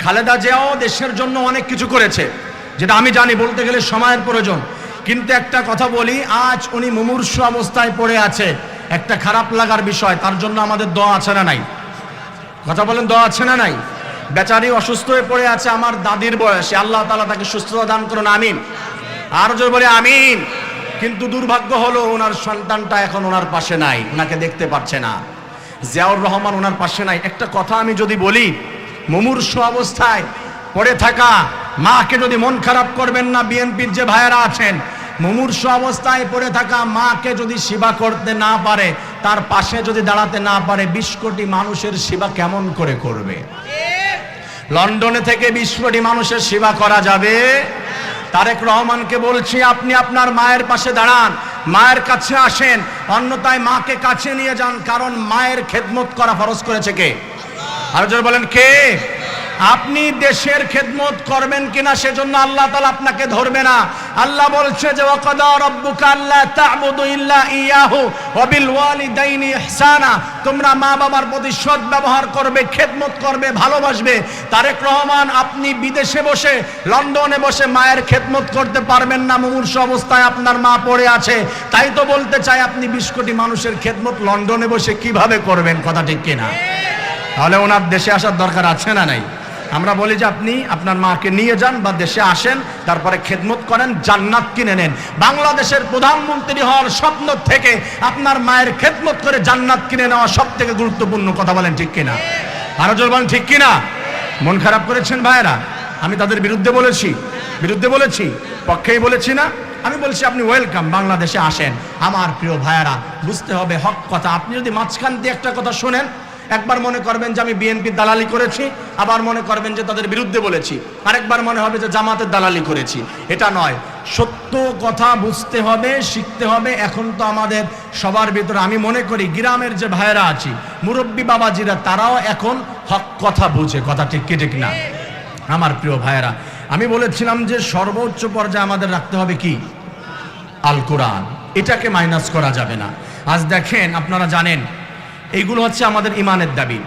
Khaleda Xiao দেশের জন্য অনেক কিছু করেছে, যেটা আমি জানি, বলতে গেলে সময়ের প্রয়োজন। কিন্তু একটা কথা বলি, আজ উনি মুমূর্ষ অবস্থায় পড়ে আছে। একটা খারাপ লাগার বিষয়, তার জন্য আমাদের দোয়া আছে না নাই? কথা বলেন, দোয়া আছে না নাই? বেচারি অসুস্থ হয়ে পড়ে আছে আমার দাদির বয়সে। আল্লাহ তালা তাকে সুস্থতা দান করুন, আমিন। আর জোর বলে, আমিন। কিন্তু দুর্ভাগ্য হলো ওনার সন্তানটা এখন ওনার পাশে নাই, ওনাকে দেখতে পাচ্ছে না। জিয়াউর রহমান ওনার পাশে নাই। একটা কথা আমি যদি বলি মুমূর্ষ অবস্থায় পড়ে থাকা মাকে যদি মন খারাপ করবেন না, বিএনপির যে ভাইয়েরা আছেন, মুমূর্ষ অবস্থায় পড়ে থাকা মাকে যদি সেবা করতে না পারে, তার পাশে যদি দাঁড়াতে না পারে, বিশ কোটি মানুষের সেবা কেমন করে করবে? লন্ডনে থেকে বিশ কোটি মানুষের সেবা করা যাবে? তারেক রহমানকে বলছি, আপনি আপনার মায়ের পাশে দাঁড়ান, মায়ের কাছে আসেন, অন্যথায় মাকে কাছে নিয়ে যান, কারণ মায়ের খেদমত করা ফরজ করেছে কে? আর বলেন কে? আপনি দেশের খেদমত করবেন কিনা সেজন্য আল্লাহ তাআলা আপনাকে ধরবে না। আল্লাহ বলছে যে তোমরা মা বাবার প্রতি সৎ ব্যবহার করবে, খেদমত করবে, ভালোবাসবে। তারেক রহমান, আপনি বিদেশে বসে, লন্ডনে বসে মায়ের খেদমত করতে পারবেন না। মুমূর্ষ অবস্থায় আপনার মা পড়ে আছে। তাই তো বলতে চাই, আপনি বিশ কোটি মানুষের খেদমত লন্ডনে বসে কীভাবে করবেন? কথা ঠিক কিনা? তাহলে ওনার দেশে আসার দরকার আছে না নাই? আমরা বলি যে আপনি আপনার মাকে নিয়ে যান বা দেশে আসেন, তারপরে খেদমত করেন, জান্নাত কিনে নেন। বাংলাদেশের প্রধানমন্ত্রী হওয়ার স্বপ্ন থেকে আপনার মায়ের খেদমত করে জান্নাত কিনে নেওয়া সব থেকে গুরুত্বপূর্ণ কথা বলেন ঠিক কিনা? আরও জোর বলেন ঠিক কিনা? মন খারাপ করেছেন ভাইয়েরা? আমি তাদের বিরুদ্ধে বলেছি। বিরুদ্ধে বলেছি, পক্ষেই বলেছি না। আমি বলছি আপনি ওয়েলকাম, বাংলাদেশে আসেন। আমার প্রিয় ভাইয়েরা, বুঝতে হবে হক কথা। আপনি যদি মাঝখান দিয়ে একটা কথা শোনেন একবার মনে করবেন যে আমি বিএনপির দালালি করেছি, আবার মনে করবেন যে তাদের বিরুদ্ধে বলেছি। আরেকবার মনে হবে যে জামাতের দালালি করেছি। এটা নয়। সত্য কথা বুঝতে হবে, শিখতে হবে। এখন তো আমাদের সবার ভিতরে আমি মনে করি গ্রামের যে ভাইয়েরা আছি, মুরব্বী বাবাজিরা, তারাও এখন হক কথা বুঝে। কথা ঠিক কি, ঠিক না? আমার প্রিয় ভাইয়েরা, আমি বলেছিলাম যে সর্বোচ্চ পর্যায়ে আমাদের রাখতে হবে কি? আল কোরআন। এটাকে মাইনাস করা যাবে না। আজ দেখেন, আপনারা জানেন এইগুলো হচ্ছে আমাদের ইমানের দাবি।